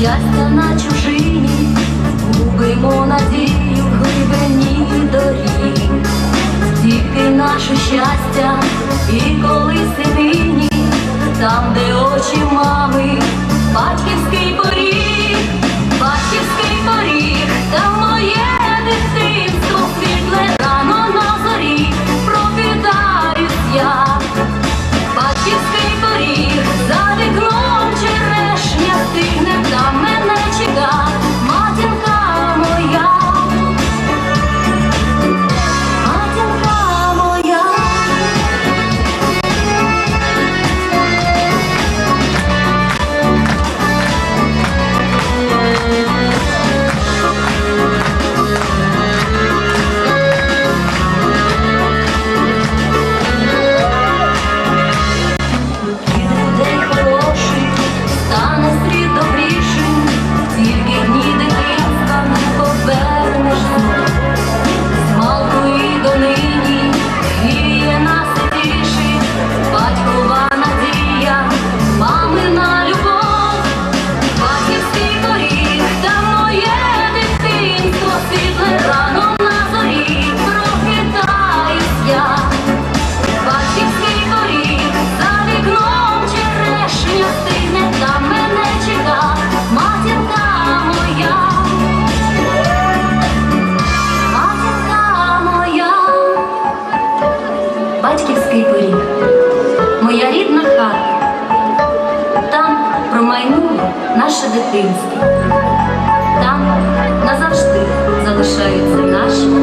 щастя на чужині, губимо надію в глибині доріг, тільки наше щастя, і колись і нині, там, де очі мами. зорі, моя рідна хата, там промайнуло наше дитинство, там назавжди залишаються наші.